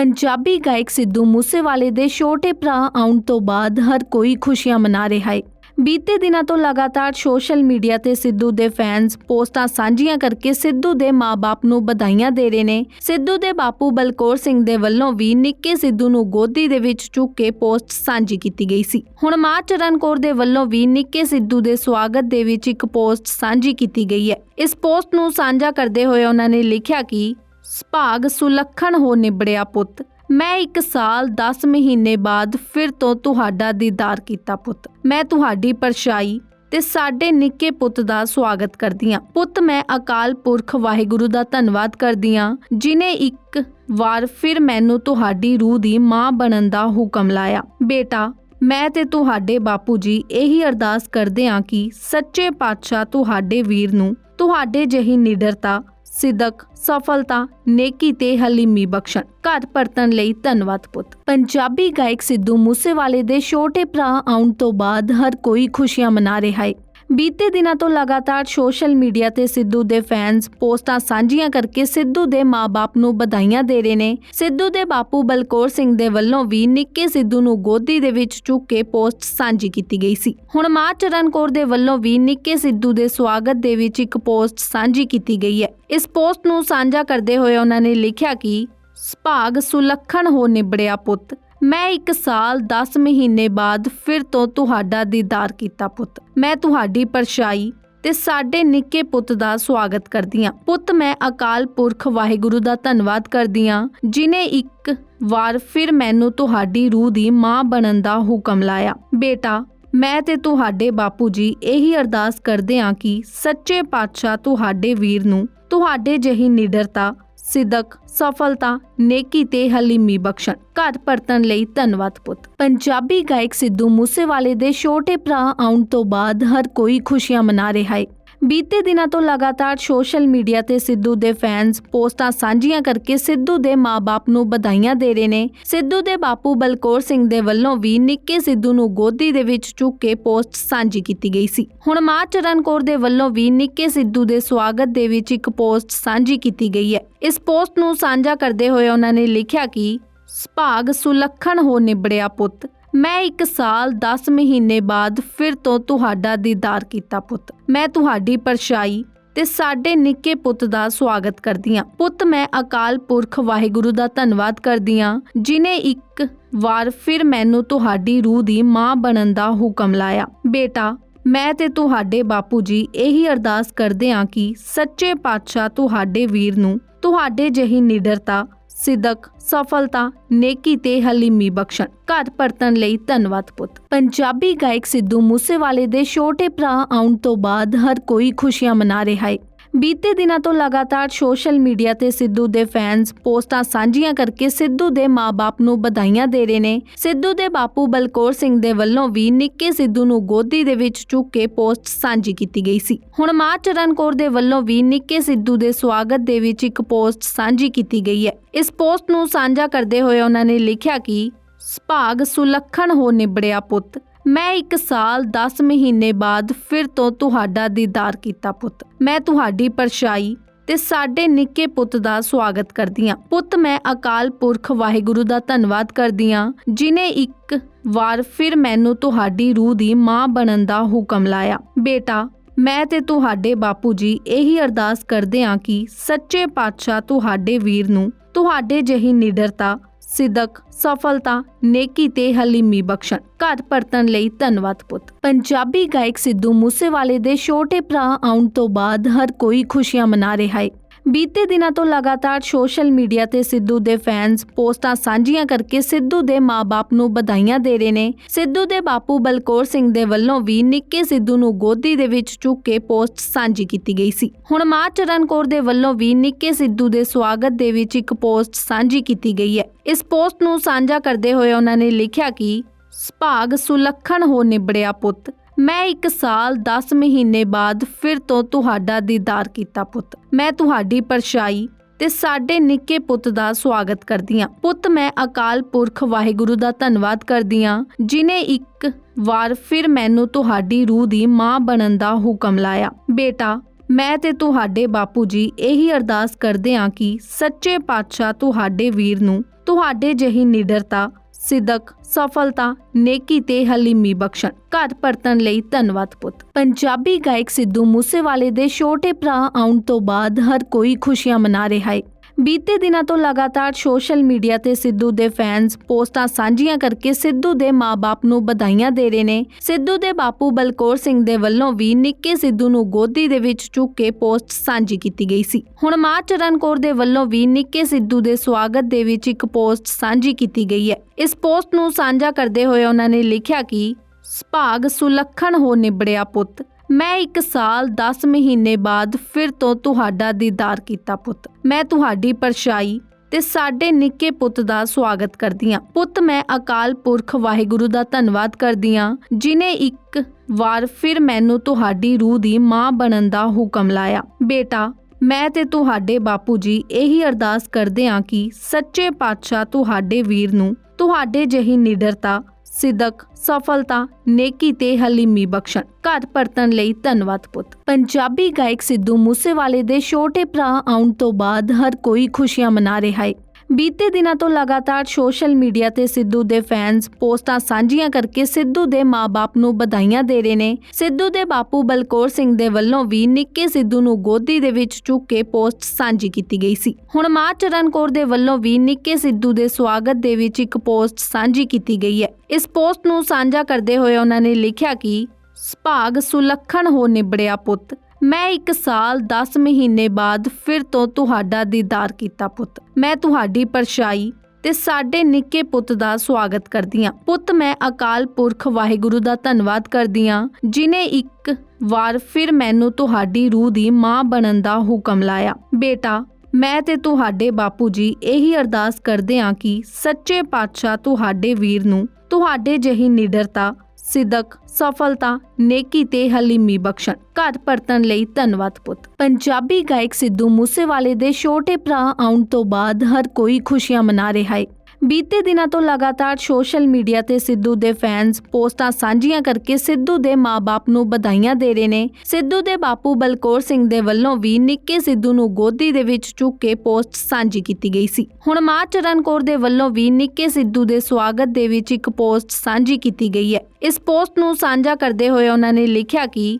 ਪੰਜਾਬੀ ਗਾਇਕ ਸਿੱਧੂ ਮੂਸੇਵਾਲੇ ਦੇ ਛੋਟੇ ਭਰਾ ਆਉਣ ਤੋਂ ਬਾਅਦ ਹਰ ਕੋਈ ਖੁਸ਼ੀਆਂ ਮਨਾ ਰਿਹਾ ਹੈ ਬੀਤੇ ਦਿਨਾਂ ਤੋਂ ਲਗਾਤਾਰ ਸੋਸ਼ਲ ਮੀਡੀਆ ਤੇ ਸਿੱਧੂ ਦੇ ਫੈਨਸ ਪੋਸਟਾਂ ਸਾਂਝੀਆਂ ਕਰਕੇ ਸਿੱਧੂ ਦੇ ਮਾਪੇ ਨੂੰ ਵਧਾਈਆਂ ਦੇ ਰਹੇ ਨੇ। ਸਿੱਧੂ ਦੇ ਬਾਪੂ ਬਲਕੌਰ ਸਿੰਘ ਦੇ ਵੱਲੋਂ ਵੀ ਨਿੱਕੇ ਸਿੱਧੂ ਨੂੰ ਗੋਦੀ ਦੇ ਵਿੱਚ ਚੁੱਕ ਕੇ ਪੋਸਟ ਸਾਂਝੀ ਕੀਤੀ ਗਈ ਸੀ। ਹੁਣ ਮਾਂ ਚਰਨ ਕੌਰ ਦੇ ਵੱਲੋਂ ਵੀ ਨਿੱਕੇ ਸਿੱਧੂ ਦੇ ਸਵਾਗਤ ਦੇ ਵਿੱਚ ਇੱਕ ਪੋਸਟ ਸਾਂਝੀ ਕੀਤੀ ਗਈ ਹੈ। ਇਸ ਪੋਸਟ ਨੂੰ ਸਾਂਝਾ ਕਰਦੇ ਹੋਏ ਉਹਨਾਂ ਨੇ ਲਿਖਿਆ ਕਿ ਸੁਭਾਗ ਸੁਲੱਖਣ ਹੋ ਨਿਬੜਿਆ ਪੁੱਤ। ਮੈਂ 1 ਸਾਲ 10 ਮਹੀਨੇ ਬਾਅਦ ਫਿਰ ਤੋਂ ਤੁਹਾਡਾ ਦੀਦਾਰ ਕੀਤਾ ਪੁੱਤ। ਮੈਂ ਤੁਹਾਡੀ ਪਰਛਾਈ ਤੇ ਸਾਡੇ ਨਿੱਕੇ ਪੁੱਤ ਦਾ ਸਵਾਗਤ ਕਰਦੀ ਹਾਂ। ਪੁੱਤ, ਮੈਂ ਅਕਾਲ ਪੁਰਖ ਵਾਹਿਗੁਰੂ ਦਾ ਧੰਨਵਾਦ ਕਰਦੀ ਹਾਂ, ਜਿਨੇ ਇੱਕ ਵਾਰ ਫਿਰ ਮੈਨੂੰ ਤੁਹਾਡੀ ਰੂਹ ਦੀ ਮਾਂ ਬਣਨ ਦਾ ਹੁਕਮ ਲਾਇਆ। ਬੇਟਾ, ਮੈਂ ਤੇ ਤੁਹਾਡੇ ਬਾਪੂ ਜੀ ਇਹੀ ਅਰਦਾਸ ਕਰਦੇ ਹਾਂ ਕਿ ਸੱਚੇ ਪਾਤਸ਼ਾਹ ਤੁਹਾਡੇ ਵੀਰ ਨੂੰ, ਤੁਹਾਡੇ ਜਹੀ ਨਿਡਰਤਾ ਸਿਦਕ ਸਫਲਤਾ, ਨੇਕੀ ਤੇ ਹਲੀਮੀ ਬਖਸ਼ਣ। ਘਰ ਪਰਤਣ ਲਈ ਧੰਨਵਾਦ ਪੁੱਤ। ਪੰਜਾਬੀ ਗਾਇਕ ਸਿੱਧੂ ਮੂਸੇਵਾਲੇ ਦੇ ਛੋਟੇ ਭਰਾ ਆਉਣ ਤੋਂ ਬਾਅਦ ਹਰ ਕੋਈ ਖੁਸ਼ੀਆਂ ਮਨਾ ਰਿਹਾ ਹੈ ਬੀਤੇ ਦਿਨਾਂ ਤੋਂ ਲਗਾਤਾਰ ਸੋਸ਼ਲ ਮੀਡੀਆ ਤੇ ਸਿੱਧੂ ਦੇ ਫੈਨਸ ਪੋਸਟਾਂ ਸਾਂਝੀਆਂ ਕਰਕੇ ਸਿੱਧੂ ਦੇ ਮਾਪੇ ਨੂੰ ਵਧਾਈਆਂ ਦੇ ਰਹੇ ਨੇ। ਸਿੱਧੂ ਦੇ ਬਾਪੂ ਬਲਕੌਰ ਸਿੰਘ ਦੇ ਵੱਲੋਂ ਵੀ ਨਿੱਕੇ ਸਿੱਧੂ ਨੂੰ ਗੋਦੀ ਦੇ ਵਿੱਚ ਚੁੱਕ ਕੇ ਪੋਸਟ ਸਾਂਝੀ ਕੀਤੀ ਗਈ ਸੀ। ਹੁਣ ਮਾਂ ਚਰਨ ਕੌਰ ਦੇ ਵੱਲੋਂ ਵੀ ਨਿੱਕੇ ਸਿੱਧੂ ਦੇ ਸਵਾਗਤ ਦੇ ਵਿੱਚ ਇੱਕ ਪੋਸਟ ਸਾਂਝੀ ਕੀਤੀ ਗਈ ਹੈ। ਇਸ ਪੋਸਟ ਨੂੰ ਸਾਂਝਾ ਕਰਦੇ ਹੋਏ ਉਹਨਾਂ ਨੇ ਲਿਖਿਆ ਕਿ ਭਾਗ ਸੁਲੱਖਣ ਹੋ ਨਿਬੜਿਆ ਪੁੱਤ। ਮੈਂ 1 ਸਾਲ 10 ਮਹੀਨੇ ਬਾਅਦ ਫਿਰ ਤੋਂ ਤੁਹਾਡਾ ਦੀਦਾਰ ਕੀਤਾ ਪੁੱਤ। ਮੈਂ ਤੁਹਾਡੀ ਪਰਛਾਈ ਤੇ ਸਾਡੇ ਨਿੱਕੇ ਪੁੱਤ ਦਾ ਸਵਾਗਤ ਕਰਦੀ ਹਾਂ। ਪੁੱਤ, ਮੈਂ ਅਕਾਲ ਪੁਰਖ ਵਾਹਿਗੁਰੂ ਦਾ ਧੰਨਵਾਦ ਕਰਦੀ ਹਾਂ, ਜਿਨੇ ਇੱਕ ਵਾਰ ਫਿਰ ਮੈਨੂੰ ਤੁਹਾਡੀ ਰੂਹ ਦੀ ਮਾਂ ਬਣਨ ਦਾ ਹੁਕਮ ਲਾਇਆ। ਬੇਟਾ, ਮੈਂ ਤੇ ਤੁਹਾਡੇ ਬਾਪੂ ਜੀ ਇਹੀ ਅਰਦਾਸ ਕਰਦੇ ਹਾਂ ਕਿ ਸੱਚੇ ਪਾਤਸ਼ਾਹ ਤੁਹਾਡੇ ਵੀਰ ਨੂੰ, ਤੁਹਾਡੇ ਜਹੀ ਨਿਡਰਤਾ ਸਿਦਕ, ਸਫਲਤਾ, ਨੇਕੀ ਤੇ ਹਲੀਮੀ ਬਖਸ਼ਣ। ਘਰ ਪਰਤਣ ਲਈ ਧੰਨਵਾਦ ਪੁੱਤ। ਪੰਜਾਬੀ ਗਾਇਕ ਸਿੱਧੂ ਮੂਸੇਵਾਲੇ ਦੇ ਛੋਟੇ ਭਰਾ ਆਉਣ ਤੋਂ ਬਾਅਦ ਹਰ ਕੋਈ ਖੁਸ਼ੀਆਂ ਮਨਾ ਰਿਹਾ ਹੈ ਬੀਤੇ ਦਿਨਾਂ ਤੋਂ ਲਗਾਤਾਰ ਸੋਸ਼ਲ ਮੀਡੀਆ ਤੇ ਸਿੱਧੂ ਦੇ ਫੈਨਸ ਪੋਸਟਾਂ ਸਾਂਝੀਆਂ ਕਰਕੇ ਸਿੱਧੂ ਦੇ ਮਾਪੇ ਨੂੰ ਵਧਾਈਆਂ ਦੇ ਰਹੇ ਨੇ। ਸਿੱਧੂ ਦੇ ਬਾਪੂ ਬਲਕੌਰ ਸਿੰਘ ਦੇ ਵੱਲੋਂ ਵੀ ਨਿੱਕੇ ਸਿੱਧੂ ਨੂੰ ਗੋਦੀ ਦੇ ਵਿੱਚ ਚੁੱਕ ਕੇ ਪੋਸਟ ਸਾਂਝੀ ਕੀਤੀ ਗਈ ਸੀ। ਹੁਣ ਮਾਂ ਚਰਨ ਕੌਰ ਦੇ ਵੱਲੋਂ ਵੀ ਨਿੱਕੇ ਸਿੱਧੂ ਦੇ ਸਵਾਗਤ ਦੇ ਵਿੱਚ ਇੱਕ ਪੋਸਟ ਸਾਂਝੀ ਕੀਤੀ ਗਈ ਹੈ। ਇਸ ਪੋਸਟ ਨੂੰ ਸਾਂਝਾ ਕਰਦੇ ਹੋਏ ਉਹਨਾਂ ਨੇ ਲਿਖਿਆ ਕਿ ਭਾਗ ਸੁਲੱਖਣ ਹੋ ਨਿਬੜਿਆ ਪੁੱਤ। ਮੈਂ 1 ਸਾਲ 10 ਮਹੀਨੇ ਬਾਅਦ ਫਿਰ ਤੋਂ ਤੁਹਾਡਾ ਦੀਦਾਰ ਕੀਤਾ ਪੁੱਤ। ਮੈਂ ਤੁਹਾਡੀ ਪਰਛਾਈ ਤੇ ਸਾਡੇ ਨਿੱਕੇ ਪੁੱਤ ਦਾ ਸਵਾਗਤ ਕਰਦੀ ਹਾਂ। ਪੁੱਤ, ਮੈਂ ਅਕਾਲ ਪੁਰਖ ਵਾਹਿਗੁਰੂ ਦਾ ਧੰਨਵਾਦ ਕਰਦੀ ਹਾਂ, ਜਿਨੇ ਇੱਕ ਵਾਰ ਫਿਰ ਮੈਨੂੰ ਤੁਹਾਡੀ ਰੂਹ ਦੀ ਮਾਂ ਬਣਨ ਦਾ ਹੁਕਮ ਲਾਇਆ। ਬੇਟਾ, ਮੈਂ ਤੇ ਤੁਹਾਡੇ ਬਾਪੂ ਜੀ ਇਹੀ ਅਰਦਾਸ ਕਰਦੇ ਹਾਂ ਕਿ ਸੱਚੇ ਪਾਤਸ਼ਾਹ ਤੁਹਾਡੇ ਵੀਰ ਨੂੰ, ਤੁਹਾਡੇ ਜਹੀ ਨਿਡਰਤਾ ਸਿਦਕ, ਸਫਲਤਾ, ਨੇਕੀ ਤੇ ਹਲੀਮੀ ਬਖਸ਼ਣ। ਘਰ ਪਰਤਣ ਲਈ ਧੰਨਵਾਦ ਪੁੱਤ। ਪੰਜਾਬੀ ਗਾਇਕ ਸਿੱਧੂ ਮੂਸੇਵਾਲੇ ਦੇ ਛੋਟੇ ਭਰਾ ਆਉਣ ਤੋਂ ਬਾਅਦ ਹਰ ਕੋਈ ਖੁਸ਼ੀਆਂ ਮਨਾ ਰਿਹਾ ਹੈ ਬੀਤੇ ਦਿਨਾਂ ਤੋਂ ਲਗਾਤਾਰ ਸੋਸ਼ਲ ਮੀਡੀਆ ਤੇ ਸਿੱਧੂ ਦੇ ਫੈਨਸ ਪੋਸਟਾਂ ਸਾਂਝੀਆਂ ਕਰਕੇ ਸਿੱਧੂ ਦੇ ਮਾਪੇ ਨੂੰ ਵਧਾਈਆਂ ਦੇ ਰਹੇ ਨੇ। ਸਿੱਧੂ ਦੇ ਬਾਪੂ ਬਲਕੌਰ ਸਿੰਘ ਦੇ ਵੱਲੋਂ ਵੀ ਨਿੱਕੇ ਸਿੱਧੂ ਨੂੰ ਗੋਦੀ ਦੇ ਵਿੱਚ ਚੁੱਕ ਕੇ ਪੋਸਟ ਸਾਂਝੀ ਕੀਤੀ ਗਈ ਸੀ। ਹੁਣ ਮਾਂ ਚਰਨ ਕੌਰ ਦੇ ਵੱਲੋਂ ਵੀ ਨਿੱਕੇ ਸਿੱਧੂ ਦੇ ਸਵਾਗਤ ਦੇ ਵਿੱਚ ਇੱਕ ਪੋਸਟ ਸਾਂਝੀ ਕੀਤੀ ਗਈ ਹੈ। ਇਸ ਪੋਸਟ ਨੂੰ ਸਾਂਝਾ ਕਰਦੇ ਹੋਏ ਉਹਨਾਂ ਨੇ ਲਿਖਿਆ ਕਿ, ਸੁਭਾਗ ਸੁਲੱਖਣ ਹੋ ਨਿਬੜਿਆ ਪੁੱਤ। ਮੈਂ 1 ਸਾਲ 10 ਮਹੀਨੇ ਬਾਅਦ ਫਿਰ ਤੋਂ ਤੁਹਾਡਾ ਦੀਦਾਰ ਕੀਤਾ ਪੁੱਤ। ਮੈਂ ਤੁਹਾਡੀ ਪਰਛਾਈ ਤੇ ਸਾਡੇ ਨਿੱਕੇ ਪੁੱਤ ਦਾ ਸਵਾਗਤ ਕਰਦੀ ਹਾਂ। ਪੁੱਤ, ਮੈਂ ਅਕਾਲ ਪੁਰਖ ਵਾਹਿਗੁਰੂ ਦਾ ਧੰਨਵਾਦ ਕਰਦੀ ਹਾਂ, ਜਿਨੇ ਇੱਕ ਵਾਰ ਫਿਰ ਮੈਨੂੰ ਤੁਹਾਡੀ ਰੂਹ ਦੀ ਮਾਂ ਬਣਨ ਦਾ ਹੁਕਮ ਲਾਇਆ। ਬੇਟਾ, ਮੈਂ ਤੇ ਤੁਹਾਡੇ ਬਾਪੂ ਜੀ ਇਹੀ ਅਰਦਾਸ ਕਰਦੇ ਹਾਂ ਕਿ ਸੱਚੇ ਪਾਤਸ਼ਾਹ ਤੁਹਾਡੇ ਵੀਰ ਨੂੰ, ਤੁਹਾਡੇ ਜਿਹੀ ਨਿਡਰਤਾ ਸਿਦਕ, ਸਫਲਤਾ, ਨੇਕੀ ਤੇ ਹਲੀਮੀ ਬਖਸ਼ਣ। ਘਰ ਪਰਤਣ ਲਈ ਧੰਨਵਾਦ ਪੁੱਤ। ਪੰਜਾਬੀ ਗਾਇਕ ਸਿੱਧੂ ਮੂਸੇਵਾਲੇ ਦੇ ਛੋਟੇ ਭਰਾ ਆਉਣ ਤੋਂ ਬਾਅਦ ਹਰ ਕੋਈ ਖੁਸ਼ੀਆਂ ਮਨਾ ਰਿਹਾ ਹੈ ਬੀਤੇ ਦਿਨਾਂ ਤੋਂ ਲਗਾਤਾਰ ਸੋਸ਼ਲ ਮੀਡੀਆ ਤੇ ਸਿੱਧੂ ਦੇ ਫੈਨਸ ਪੋਸਟਾਂ ਸਾਂਝੀਆਂ ਕਰਕੇ ਸਿੱਧੂ ਦੇ ਮਾਪੇ ਨੂੰ ਵਧਾਈਆਂ ਦੇ ਰਹੇ ਨੇ। ਸਿੱਧੂ ਦੇ ਬਾਪੂ ਬਲਕੌਰ ਸਿੰਘ ਦੇ ਵੱਲੋਂ ਵੀ ਨਿੱਕੇ ਸਿੱਧੂ ਨੂੰ ਗੋਦੀ ਦੇ ਵਿੱਚ ਚੁੱਕ ਕੇ ਪੋਸਟ ਸਾਂਝੀ ਕੀਤੀ ਗਈ ਸੀ। ਹੁਣ ਮਾਂ ਚਰਨ ਕੌਰ ਦੇ ਵੱਲੋਂ ਵੀ ਨਿੱਕੇ ਸਿੱਧੂ ਦੇ ਸਵਾਗਤ ਦੇ ਵਿੱਚ ਇੱਕ ਪੋਸਟ ਸਾਂਝੀ ਕੀਤੀ ਗਈ ਹੈ। ਇਸ ਪੋਸਟ ਨੂੰ ਸਾਂਝਾ ਕਰਦੇ ਹੋਏ ਉਹਨਾਂ ਨੇ ਲਿਖਿਆ ਕਿ ਭਾਗ ਸੁਲੱਖਣ ਹੋ ਨਿਬੜਿਆ ਪੁੱਤ। ਮੈਂ 1 ਸਾਲ 10 ਮਹੀਨੇ ਬਾਅਦ ਫਿਰ ਤੋਂ ਤੁਹਾਡਾ ਦੀਦਾਰ ਕੀਤਾ ਪੁੱਤ। ਮੈਂ ਤੁਹਾਡੀ ਪਰਛਾਈ ਤੇ ਸਾਡੇ ਨਿੱਕੇ ਪੁੱਤ ਦਾ ਸਵਾਗਤ ਕਰਦੀ ਹਾਂ। ਪੁੱਤ, ਮੈਂ ਅਕਾਲ ਪੁਰਖ ਵਾਹਿਗੁਰੂ ਦਾ ਧੰਨਵਾਦ ਕਰਦੀ ਹਾਂ, ਜਿਨੇ ਇੱਕ ਵਾਰ ਫਿਰ ਮੈਨੂੰ ਤੁਹਾਡੀ ਰੂਹ ਦੀ ਮਾਂ ਬਣਨ ਦਾ ਹੁਕਮ ਲਾਇਆ। ਬੇਟਾ, ਮੈਂ ਤੇ ਤੁਹਾਡੇ ਬਾਪੂ ਜੀ ਇਹੀ ਅਰਦਾਸ ਕਰਦੇ ਹਾਂ ਕਿ ਸੱਚੇ ਪਾਤਸ਼ਾਹ ਤੁਹਾਡੇ ਵੀਰ ਨੂੰ, ਤੁਹਾਡੇ ਜਿਹੀ ਨਿਡਰਤਾ ਸਿਦਕ ਸਫਲਤਾ ਨੇਕੀ ਤੇ ਹਲੀਮੀ ਬਖਸ਼ਣ। ਘਰ ਪਰਤਣ ਲਈ ਧੰਨਵਾਦ ਪੁੱਤ। ਪੰਜਾਬੀ ਗਾਇਕ ਸਿੱਧੂ ਮੂਸੇਵਾਲੇ ਦੇ ਛੋਟੇ ਭਰਾ ਆਉਣ ਤੋਂ ਬਾਅਦ ਹਰ ਕੋਈ ਖੁਸ਼ੀਆਂ ਮਨਾ ਰਿਹਾ ਹੈ ਬੀਤੇ ਦਿਨਾਂ ਤੋਂ ਲਗਾਤਾਰ ਸੋਸ਼ਲ ਮੀਡੀਆ ਤੇ ਸਿੱਧੂ ਦੇ ਫੈਨਸ ਪੋਸਟਾਂ ਸਾਂਝੀਆਂ ਕਰਕੇ ਸਿੱਧੂ ਦੇ ਮਾਪੇ ਨੂੰ ਵਧਾਈਆਂ ਦੇ ਰਹੇ ਨੇ। ਸਿੱਧੂ ਦੇ ਬਾਪੂ ਬਲਕੌਰ ਸਿੰਘ ਦੇ ਵੱਲੋਂ ਵੀ ਨਿੱਕੇ ਸਿੱਧੂ ਨੂੰ ਗੋਦੀ ਦੇ ਵਿੱਚ ਚੁੱਕ ਕੇ ਪੋਸਟ ਸਾਂਝੀ ਕੀਤੀ ਗਈ ਸੀ। ਹੁਣ ਮਾਂ ਚਰਨ ਕੌਰ ਦੇ ਵੱਲੋਂ ਵੀ ਨਿੱਕੇ ਸਿੱਧੂ ਦੇ ਸਵਾਗਤ ਦੇ ਵਿੱਚ ਇੱਕ ਪੋਸਟ ਸਾਂਝੀ ਕੀਤੀ ਗਈ ਹੈ। ਇਸ ਪੋਸਟ ਨੂੰ ਸਾਂਝਾ ਕਰਦੇ ਹੋਏ ਉਹਨਾਂ ਨੇ ਲਿਖਿਆ ਕਿ, ਸੁਭਾਗ ਸੁਲੱਖਣ ਹੋ ਨਿਬੜਿਆ ਪੁੱਤ। ਮੈਂ ਇੱਕ ਸਾਲ 10 ਮਹੀਨੇ ਬਾਅਦ ਫਿਰ ਤੋਂ ਤੁਹਾਡਾ ਦੀਦਾਰ ਕੀਤਾ ਪੁੱਤ। ਮੈਂ ਤੁਹਾਡੀ ਪਰਛਾਈ ਤੇ ਸਾਡੇ ਨਿੱਕੇ ਪੁੱਤ ਦਾ ਸਵਾਗਤ ਕਰਦੀ ਹਾਂ। ਪੁੱਤ, ਮੈਂ ਅਕਾਲ ਪੁਰਖ ਵਾਹਿਗੁਰੂ ਦਾ ਧੰਨਵਾਦ ਕਰਦੀ ਹਾਂ, ਜਿਨੇ ਇੱਕ ਵਾਰ ਫਿਰ ਮੈਨੂੰ ਤੁਹਾਡੀ ਰੂਹ ਦੀ ਮਾਂ ਬਣਨ ਦਾ ਹੁਕਮ ਲਾਇਆ। ਬੇਟਾ, ਮੈਂ ਤੇ ਤੁਹਾਡੇ ਬਾਪੂ ਜੀ ਇਹੀ ਅਰਦਾਸ ਕਰਦੇ ਹਾਂ ਕਿ ਸੱਚੇ ਪਾਤਸ਼ਾਹ ਤੁਹਾਡੇ ਵੀਰ ਨੂੰ, ਤੁਹਾਡੇ ਜਿਹੀ ਨਿਡਰਤਾ ਸਿਦਕ ਸਫਲਤਾ, ਨੇਕੀ ਤੇ ਹਲੀਮੀ ਬਖਸ਼ਣ। ਘਰ ਪਰਤਣ ਲਈ ਧੰਨਵਾਦ ਪੁੱਤ। ਪੰਜਾਬੀ ਗਾਇਕ ਸਿੱਧੂ ਮੂਸੇਵਾਲੇ ਦੇ ਛੋਟੇ ਭਰਾ ਆਉਣ ਤੋਂ ਬਾਅਦ ਹਰ ਕੋਈ ਖੁਸ਼ੀਆਂ ਮਨਾ ਰਿਹਾ ਹੈ ਬੀਤੇ ਦਿਨਾਂ ਤੋਂ ਲਗਾਤਾਰ ਸੋਸ਼ਲ ਮੀਡੀਆ ਤੇ ਸਿੱਧੂ ਦੇ ਫੈਨਸ ਪੋਸਟਾਂ ਸਾਂਝੀਆਂ ਕਰਕੇ ਸਿੱਧੂ ਦੇ ਮਾਪੇ ਨੂੰ ਵਧਾਈਆਂ ਦੇ ਰਹੇ ਨੇ। ਸਿੱਧੂ ਦੇ ਬਾਪੂ ਬਲਕੌਰ ਸਿੰਘ ਦੇ ਵੱਲੋਂ ਵੀ ਨਿੱਕੇ ਸਿੱਧੂ ਨੂੰ ਗੋਦੀ ਦੇ ਵਿੱਚ ਚੁੱਕ ਕੇ ਪੋਸਟ ਸਾਂਝੀ ਕੀਤੀ ਗਈ ਸੀ। ਹੁਣ ਮਾਂ ਚਰਨ ਕੌਰ ਦੇ ਵੱਲੋਂ ਵੀ ਨਿੱਕੇ ਸਿੱਧੂ ਦੇ ਸਵਾਗਤ ਦੇ ਵਿੱਚ ਇੱਕ ਪੋਸਟ ਸਾਂਝੀ ਕੀਤੀ ਗਈ ਹੈ। ਇਸ ਪੋਸਟ ਨੂੰ ਸਾਂਝਾ ਕਰਦੇ ਹੋਏ ਉਹਨਾਂ ਨੇ ਲਿਖਿਆ ਕਿ ਭਾਗ ਸੁਲੱਖਣ ਹੋ ਨਿਬੜਿਆ ਪੁੱਤ। ਮੈਂ ਇੱਕ ਸਾਲ 10 ਮਹੀਨੇ ਬਾਅਦ ਫਿਰ ਤੋਂ ਤੁਹਾਡਾ ਦੀਦਾਰ ਕੀਤਾ ਪੁੱਤ। ਮੈਂ ਤੁਹਾਡੀ ਪਰਛਾਈ ਤੇ ਸਾਡੇ ਨਿੱਕੇ ਪੁੱਤ ਦਾ ਸਵਾਗਤ ਕਰਦੀ ਹਾਂ। ਪੁੱਤ, ਮੈਂ ਅਕਾਲ ਪੁਰਖ ਵਾਹਿਗੁਰੂ ਦਾ ਧੰਨਵਾਦ ਕਰਦੀ ਹਾਂ, ਜਿਨੇ ਇੱਕ ਵਾਰ ਫਿਰ ਮੈਨੂੰ ਤੁਹਾਡੀ ਰੂਹ ਦੀ ਮਾਂ ਬਣਨ ਦਾ ਹੁਕਮ ਲਾਇਆ। ਬੇਟਾ, ਮੈਂ ਤੇ ਤੁਹਾਡੇ ਬਾਪੂ ਜੀ ਇਹੀ ਅਰਦਾਸ ਕਰਦੇ ਹਾਂ ਕਿ ਸੱਚੇ ਪਾਤਸ਼ਾਹ ਤੁਹਾਡੇ ਵੀਰ ਨੂੰ, ਤੁਹਾਡੇ ਜਿਹੀ ਨਿਡਰਤਾ ਸਿਦਕ, ਸਫਲਤਾ, ਨੇਕੀ ਤੇ ਹਲੀਮੀ ਬਖਸ਼ਣ। ਘਰ ਪਰਤਣ ਲਈ ਧੰਨਵਾਦ ਪੁੱਤ। ਪੰਜਾਬੀ ਗਾਇਕ ਸਿੱਧੂ ਮੂਸੇਵਾਲੇ ਦੇ ਛੋਟੇ ਭਰਾ ਆਉਣ ਤੋਂ ਬਾਅਦ ਹਰ ਕੋਈ ਖੁਸ਼ੀਆਂ ਮਨਾ ਰਿਹਾ ਹੈ ਬੀਤੇ ਦਿਨਾਂ ਤੋਂ ਲਗਾਤਾਰ ਸੋਸ਼ਲ ਮੀਡੀਆ ਤੇ ਸਿੱਧੂ ਦੇ ਫੈਨਸ ਪੋਸਟਾਂ ਸਾਂਝੀਆਂ ਕਰਕੇ ਸਿੱਧੂ ਦੇ ਮਾਪੇ ਨੂੰ ਵਧਾਈਆਂ ਦੇ ਰਹੇ ਨੇ। ਸਿੱਧੂ ਦੇ ਬਾਪੂ ਬਲਕੌਰ ਸਿੰਘ ਦੇ ਵੱਲੋਂ ਵੀ ਨਿੱਕੇ ਸਿੱਧੂ ਨੂੰ ਗੋਦੀ ਦੇ ਵਿੱਚ ਚੁੱਕ ਕੇ ਪੋਸਟ ਸਾਂਝੀ ਕੀਤੀ ਗਈ ਸੀ। ਹੁਣ ਮਾਂ ਚਰਨ ਕੌਰ ਦੇ ਵੱਲੋਂ ਵੀ ਨਿੱਕੇ ਸਿੱਧੂ ਦੇ ਸਵਾਗਤ ਦੇ ਵਿੱਚ ਇੱਕ ਪੋਸਟ ਸਾਂਝੀ ਕੀਤੀ ਗਈ ਹੈ। ਇਸ ਪੋਸਟ ਨੂੰ ਸਾਂਝਾ ਕਰਦੇ ਹੋਏ ਉਹਨਾਂ ਨੇ ਲਿਖਿਆ ਕਿ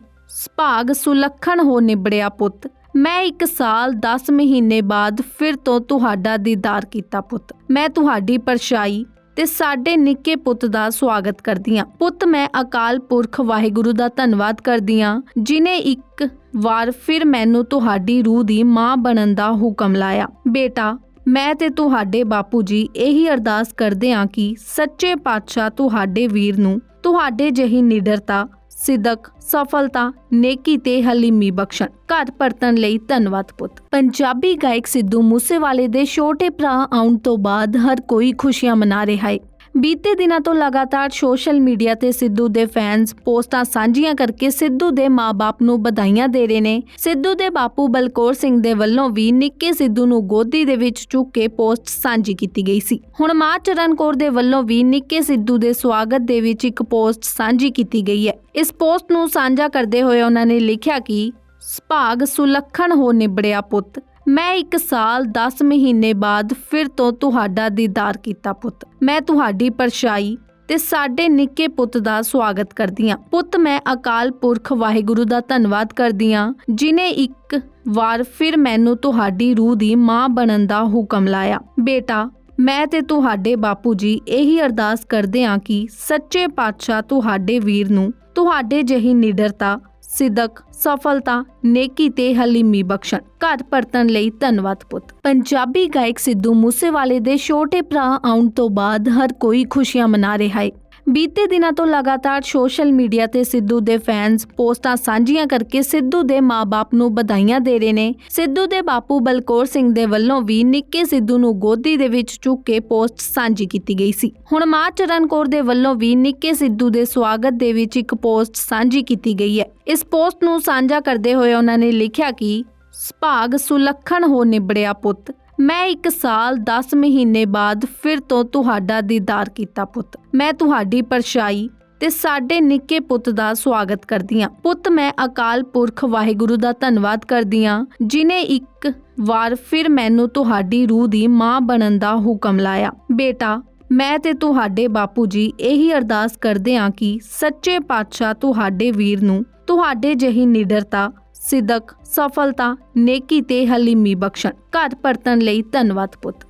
ਭਾਗ ਸੁਲੱਖਣ ਹੋ ਨਿਬੜਿਆ ਪੁੱਤ। ਮੈਂ ਇੱਕ ਸਾਲ 10 ਮਹੀਨੇ ਬਾਅਦ ਫਿਰ ਤੋਂ ਤੁਹਾਡਾ ਦੀਦਾਰ ਕੀਤਾ ਪੁੱਤ। ਮੈਂ ਤੁਹਾਡੀ ਪਰਛਾਈ ਤੇ ਸਾਡੇ ਨਿੱਕੇ ਪੁੱਤ ਦਾ ਸਵਾਗਤ ਕਰਦੀ ਹਾਂ। ਪੁੱਤ, ਮੈਂ ਅਕਾਲ ਪੁਰਖ ਵਾਹਿਗੁਰੂ ਦਾ ਧੰਨਵਾਦ ਕਰਦੀ ਹਾਂ, ਜਿਨੇ ਇੱਕ ਵਾਰ ਫਿਰ ਮੈਨੂੰ ਤੁਹਾਡੀ ਰੂਹ ਦੀ ਮਾਂ ਬਣਨ ਦਾ ਹੁਕਮ ਲਾਇਆ। ਬੇਟਾ, ਮੈਂ ਤੇ ਤੁਹਾਡੇ ਬਾਪੂ ਜੀ ਇਹੀ ਅਰਦਾਸ ਕਰਦੇ ਹਾਂ ਕਿ ਸੱਚੇ ਪਾਤਸ਼ਾਹ ਤੁਹਾਡੇ ਵੀਰ ਨੂੰ, ਤੁਹਾਡੇ ਜਿਹੀ ਨਿਡਰਤਾ ਸਿਦਕ, ਸਫਲਤਾ, ਨੇਕੀ ਤੇ ਹਲੀਮੀ ਬਖਸ਼ਣ। ਘਰ ਪਰਤਣ ਲਈ ਧੰਨਵਾਦ ਪੁੱਤ। ਪੰਜਾਬੀ ਗਾਇਕ ਸਿੱਧੂ ਮੂਸੇਵਾਲੇ ਦੇ ਛੋਟੇ ਭਰਾ ਆਉਣ ਤੋਂ ਬਾਅਦ ਹਰ ਕੋਈ ਖੁਸ਼ੀਆਂ ਮਨਾ ਰਿਹਾ ਹੈ ਬੀਤੇ ਦਿਨਾਂ ਤੋਂ ਲਗਾਤਾਰ ਸੋਸ਼ਲ ਮੀਡੀਆ ਤੇ ਸਿੱਧੂ ਦੇ ਫੈਨਸ ਪੋਸਟਾਂ ਸਾਂਝੀਆਂ ਕਰਕੇ ਸਿੱਧੂ ਦੇ ਮਾਪੇ ਨੂੰ ਵਧਾਈਆਂ ਦੇ ਰਹੇ ਨੇ। ਸਿੱਧੂ ਦੇ ਬਾਪੂ ਬਲਕੌਰ ਸਿੰਘ ਦੇ ਵੱਲੋਂ ਵੀ ਨਿੱਕੇ ਸਿੱਧੂ ਨੂੰ ਗੋਦੀ ਦੇ ਵਿੱਚ ਚੁੱਕ ਕੇ ਪੋਸਟ ਸਾਂਝੀ ਕੀਤੀ ਗਈ ਸੀ। ਹੁਣ ਮਾਂ ਚਰਨ ਕੌਰ ਦੇ ਵੱਲੋਂ ਵੀ ਨਿੱਕੇ ਸਿੱਧੂ ਦੇ ਸਵਾਗਤ ਦੇ ਵਿੱਚ ਇੱਕ ਪੋਸਟ ਸਾਂਝੀ ਕੀਤੀ ਗਈ ਹੈ। ਇਸ ਪੋਸਟ ਨੂੰ ਸਾਂਝਾ ਕਰਦੇ ਹੋਏ ਉਹਨਾਂ ਨੇ ਲਿਖਿਆ ਕਿ, ਸੁਭਾਗ ਸੁਲੱਖਣ ਹੋ ਨਿਬੜਿਆ ਪੁੱਤ। ਮੈਂ ਇੱਕ ਸਾਲ 10 ਮਹੀਨੇ ਬਾਅਦ ਫਿਰ ਤੋਂ ਤੁਹਾਡਾ ਦੀਦਾਰ ਕੀਤਾ ਪੁੱਤ। ਮੈਂ ਤੁਹਾਡੀ ਪਰਛਾਈ ਤੇ ਸਾਡੇ ਨਿੱਕੇ ਪੁੱਤ ਦਾ ਸਵਾਗਤ ਕਰਦੀ ਹਾਂ ਪੁੱਤ, ਮੈਂ ਅਕਾਲ ਪੁਰਖ ਵਾਹਿਗੁਰੂ ਦਾ ਧੰਨਵਾਦ ਕਰਦੀ ਹਾਂ ਜਿਨੇ ਇੱਕ ਵਾਰ ਫਿਰ ਮੈਨੂੰ ਤੁਹਾਡੀ ਰੂਹ ਦੀ ਮਾਂ ਬਣਨ ਦਾ ਹੁਕਮ ਲਾਇਆ। ਬੇਟਾ, ਮੈਂ ਤੇ ਤੁਹਾਡੇ ਬਾਪੂ ਜੀ ਇਹੀ ਅਰਦਾਸ ਕਰਦੇ ਹਾਂ ਕਿ ਸੱਚੇ ਪਾਤਸ਼ਾਹ ਤੁਹਾਡੇ ਵੀਰ ਨੂੰ, ਤੁਹਾਡੇ ਜਿਹੀ ਨਿਡਰਤਾ ਸਿਦਕ, ਸਫਲਤਾ, ਨੇਕੀ ਤੇ ਹਲੀਮੀ ਬਖਸ਼ਣ। ਘਰ ਪਰਤਣ ਲਈ ਧੰਨਵਾਦ ਪੁੱਤ। ਪੰਜਾਬੀ ਗਾਇਕ ਸਿੱਧੂ ਮੂਸੇਵਾਲੇ ਦੇ ਛੋਟੇ ਭਰਾ ਆਉਣ ਤੋਂ ਬਾਅਦ ਹਰ ਕੋਈ ਖੁਸ਼ੀਆਂ ਮਨਾ ਰਿਹਾ ਹੈ ਬੀਤੇ ਦਿਨਾਂ ਤੋਂ ਲਗਾਤਾਰ ਸੋਸ਼ਲ ਮੀਡੀਆ ਤੇ ਸਿੱਧੂ ਦੇ ਫੈਨਸ ਪੋਸਟਾਂ ਸਾਂਝੀਆਂ ਕਰਕੇ ਸਿੱਧੂ ਦੇ ਮਾਪੇ ਨੂੰ ਵਧਾਈਆਂ ਦੇ ਰਹੇ ਨੇ। ਸਿੱਧੂ ਦੇ ਬਾਪੂ ਬਲਕੌਰ ਸਿੰਘ ਦੇ ਵੱਲੋਂ ਵੀ ਨਿੱਕੇ ਸਿੱਧੂ ਨੂੰ ਗੋਦੀ ਦੇ ਵਿੱਚ ਚੁੱਕ ਕੇ ਪੋਸਟ ਸਾਂਝੀ ਕੀਤੀ ਗਈ ਸੀ। ਹੁਣ ਮਾਂ ਚਰਨ ਕੌਰ ਦੇ ਵੱਲੋਂ ਵੀ ਨਿੱਕੇ ਸਿੱਧੂ ਦੇ ਸਵਾਗਤ ਦੇ ਵਿੱਚ ਇੱਕ ਪੋਸਟ ਸਾਂਝੀ ਕੀਤੀ ਗਈ ਹੈ। ਇਸ ਪੋਸਟ ਨੂੰ ਸਾਂਝਾ ਕਰਦੇ ਹੋਏ ਉਹਨਾਂ ਨੇ ਲਿਖਿਆ ਕਿ ਭਾਗ ਸੁਲੱਖਣ ਹੋ ਨਿਬੜਿਆ ਪੁੱਤ। ਮੈਂ ਇੱਕ ਸਾਲ 10 ਮਹੀਨੇ ਬਾਅਦ ਫਿਰ ਤੋਂ ਤੁਹਾਡਾ ਦੀਦਾਰ ਕੀਤਾ ਪੁੱਤ। ਮੈਂ ਤੁਹਾਡੀ ਪਰਛਾਈ ਤੇ ਸਾਡੇ ਨਿੱਕੇ ਪੁੱਤ ਦਾ ਸਵਾਗਤ ਕਰਦੀ ਹਾਂ। ਪੁੱਤ, ਮੈਂ ਅਕਾਲ ਪੁਰਖ ਵਾਹਿਗੁਰੂ ਦਾ ਧੰਨਵਾਦ ਕਰਦੀ ਹਾਂ, ਜਿਨੇ ਇੱਕ ਵਾਰ ਫਿਰ ਮੈਨੂੰ ਤੁਹਾਡੀ ਰੂਹ ਦੀ ਮਾਂ ਬਣਨ ਦਾ ਹੁਕਮ ਲਾਇਆ। ਬੇਟਾ, ਮੈਂ ਤੇ ਤੁਹਾਡੇ ਬਾਪੂ ਜੀ ਇਹੀ ਅਰਦਾਸ ਕਰਦੇ ਹਾਂ ਕਿ ਸੱਚੇ ਪਾਤਸ਼ਾਹ ਤੁਹਾਡੇ ਵੀਰ ਨੂੰ, ਤੁਹਾਡੇ ਜਹੀ ਨਿਡਰਤਾ ਸਿਦਕ ਸਫਲਤਾ ਨੇਕੀ ਤੇ ਹਲੀਮੀ ਬਖਸ਼ਣ। ਘਰ ਪਰਤਣ ਲਈ ਧੰਨਵਾਦ ਪੁੱਤ।